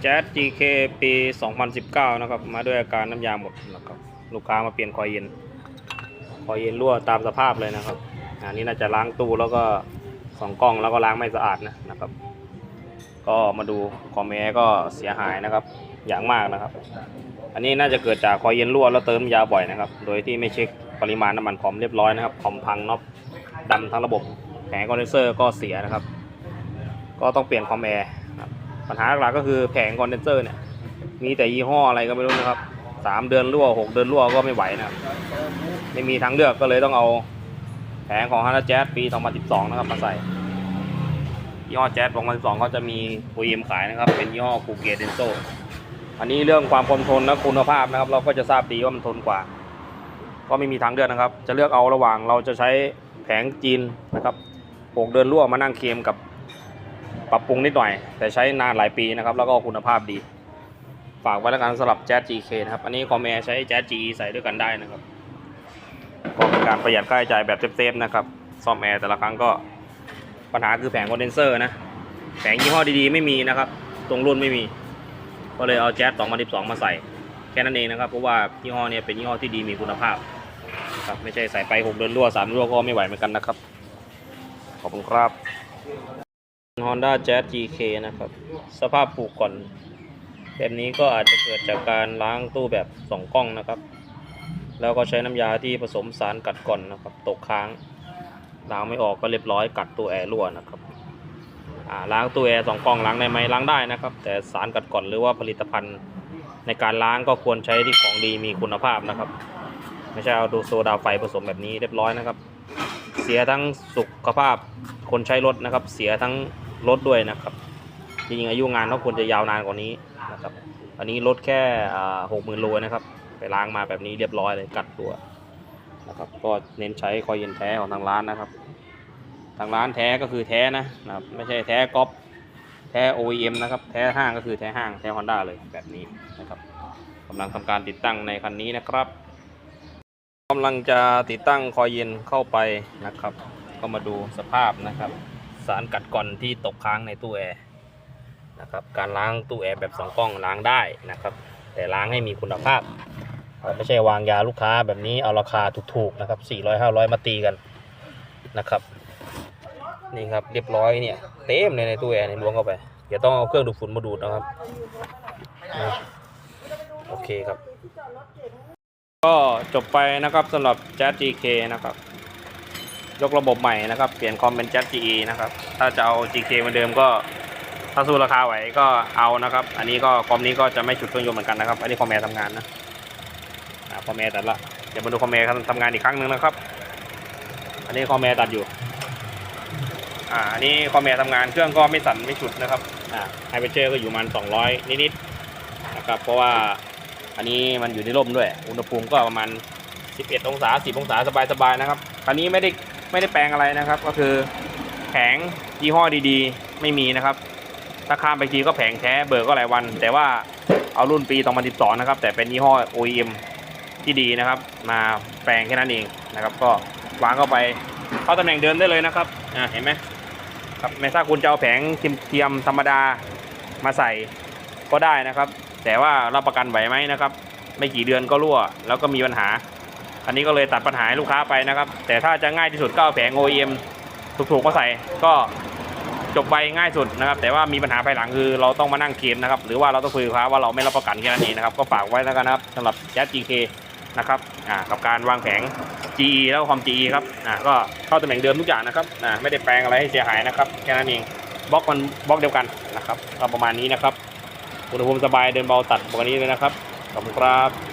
แจ๊ส GK ปี 2019 นะครับ มาด้วยอาการน้ำยาหมดนะครับ ลูกค้ามาเปลี่ยนคอยเย็น คอยเย็นรั่วตามสภาพเลยนะครับ อันนี้น่าจะล้างตู้แล้วก็สองกล้องแล้วก็ล้างไม่สะอาดนะนะครับ ก็มาดูคอมแอร์ก็เสียหายนะครับ อย่างมากนะครับ อันนี้น่าจะเกิดจากคอยเย็นรั่วแล้วเติมยาบ่อยนะครับ โดยที่ไม่เช็คปริมาณน้ำมันคอมเรียบร้อยนะครับ คอมพังน็อปดำทั้งระบบ แผงคอนเดนเซอร์ก็เสียนะครับ ก็ต้องเปลี่ยนคอมแอร์ ปัญหาหลักก็คือแผงคอนเดนเซอร์เนี่ย มีแต่ยี่ห้ออะไรก็ไม่รู้นะครับสามเดือนรั่วหกเดือนรั่วก็ไม่ไหวนะครับ ไม่มีทางเลือกก็เลยต้องเอาแผงของฮาร์ดแจ๊สปี 2012 นะครับมาใส่ยี่ห้อแจ๊ส2012 ก็จะมี OEM ขายนะครับ เป็นยี่ห้อคูเกตเดนโซอันนี้เรื่องความคงทนและคุณภาพนะครับ เราก็จะทราบดีว่ามันทนกว่า ก็ไม่มีทางเลือกนะครับ จะเลือกเอาระหว่างเราจะใช้แผงจีนนะครับหกเดือนรั่วมานั่งเคมกับ ปรับปรุงนิดหน่อย แต่ใช้นานหลายปีนะครับ แล้วก็คุณภาพดี ฝากไว้แล้วกันสำหรับแจ๊ส GK นะครับ อันนี้คอมแอร์ใช้แจ๊ส GE ใส่ด้วยกันได้นะครับก็เป็นการประหยัดค่าใช้จ่ายแบบเซฟๆนะครับซ่อมแอร์แต่ละครั้งก็ปัญหาคือแผงคอนเดนเซอร์นะแผงยี่ห้อดีๆไม่มีนะครับ ตรงรุ่นไม่มี ก็เลยเอาแจ๊ส2012 มาใส่ แค่นั้นเองนะครับ เพราะว่ายี่ห้อเนี้เป็นยี่ห้อที่ดีมีคุณภาพครับไม่ใช่ใส่ไป 6 เดือนรั่ว3รั่วก็ไม่ไหวเหมือนกันนะครับ ขอบคุณครับ Honda Jazz GK นะครับ สภาพผูกก่อนแบบนี้ก็อาจจะเกิดจากการล้างตู้แบบสองกล้องนะครับ แล้วก็ใช้น้ำยาที่ผสมสารกัดก่อนนะครับ ตกค้าง ล้างไม่ออกก็เรียบร้อยกัดตัวแอร์รั่วนะครับล้างตู้แอร์สองกล่องล้างได้ไหมล้างได้นะครับ แต่สารกัดก่อนหรือว่าผลิตภัณฑ์ในการล้างก็ควรใช้ที่ของดีมีคุณภาพนะครับ ไม่ใช่เอาดูโซดาไฟผสมแบบนี้เรียบร้อยนะครับ เสียทั้งสุขภาพคนใช้รถนะครับ เสียทั้ง รถด้วยนะครับ จริงๆอายุงานเขาควรจะยาวนานกว่านี้นะครับ อันนี้ลดแค่หกหมื่นโลนะครับ ไปล้างมาแบบนี้เรียบร้อยเลยกัดตัวนะครับ ก็เน้นใช้คอยเย็นแท้ของทางร้านนะครับ ทางร้านแท้ก็คือแท้นะนะครับ ไม่ใช่แท้ก๊อปแท้ OEM นะครับ แท้ห้างก็คือแท้ห้างแท้ Honda เลยแบบนี้นะครับกำลังทำการติดตั้งในคันนี้นะครับกำลังจะติดตั้งคอยเย็นเข้าไปนะครับ ก็มาดูสภาพนะครับ สารกัดกร่อนที่ตกค้างในตู้แอร์นะครับการล้างตู้แอร์แบบสองกล้องล้างได้นะครับ แต่ล้างให้มีคุณภาพไม่ใช่วางยาลูกค้าแบบนี้เอาราคาถูกๆนะครับ 400 500 มาตีกันนะครับนี่ครับเรียบร้อยเนี่ยเต็มเลยในตู้แอร์เนี่ยล้วงเข้าไปเดี๋ยวต้องเอาเครื่องดูดฝุ่นมาดูดนะครับโอเคครับ ก็จบไปนะครับสำหรับ Jazz GK นะครับ ยกระบบใหม่นะครับ เปลี่ยนคอมเป็น Jazz GE นะครับ ถ้าจะเอา GK เหมือนเดิมก็ ถ้าสู้ราคาไหวก็เอานะครับ อันนี้ก็คอมนี้ก็จะไม่ฉุดเครื่องยนต์เหมือนกันนะครับ อันนี้คอมแอร์ทำงานนะคอมแอร์ตัดละ เดี๋ยวมาดูคอมแอร์ทำงานอีกครั้งหนึ่งนะครับ อันนี้คอมแอร์ตัดอยู่ อ่า อันนี้คอมแอร์ทำงานเครื่องก็ไม่สั่นไม่ฉุดนะครับ อ่าไฮเปอร์เจอร์ก็อยู่ประมาณ200 นิดๆนะครับ เพราะว่าอันนี้มันอยู่ในร่มด้วย อุณหภูมิก็ประมาณ11 องศา10องศาสบายๆนะครับ คันนี้ไม่ได้ ไม่ได้แปลงอะไรนะครับ ก็คือแผงยี่ห้อดีๆ ไม่มีนะครับ ถ้าข้ามไปทีก็แผงแท้เบิกก็หลายวัน แต่ว่าเอารุ่นปี 2012 นะครับ แต่เป็นยี่ห้อ OEM ที่ดีนะครับ มาแปลงแค่นั้นเองนะครับ ก็วางเข้าไปเข้าตำแหน่งเดิมได้เลยนะครับอ่าเห็นไหมครับไม่ทราบคุณจะเอาแผงเทียมธรรมดามาใส่ก็ได้นะครับ แต่ว่ารับประกันไหวไหมนะครับ ไม่กี่เดือนก็รั่ว แล้วก็มีปัญหา อันนี้ก็เลยตัดปัญหาให้ลูกค้าไปนะครับ แต่ถ้าจะง่ายที่สุดก็เอาแผง OEM ถูกๆมาใส่ก็จบไปง่ายสุดนะครับ แต่ว่ามีปัญหาภายหลังคือเราต้องมานั่งเคลมนะครับ หรือว่าเราต้องคุยกับค้าว่าเราไม่รับประกันแค่นั้นเองนะครับ ก็ฝากไว้แล้วกันนะครับสำหรับ Jazz GK นะครับอ่ากับการวางแผง GE แล้วก็คอม GE ครับอ่าก็เข้าตำแหน่งเดิมทุกอย่างนะครับอ่าไม่ได้แปลงอะไรให้เสียหายนะครับแค่นั้นเองบล็อกมันบล็อกเดียวกันนะครับก็ประมาณนี้นะครับอุณหภูมิสบายเดินเบาตัดปกติเลยนะครับขอบคุณครับ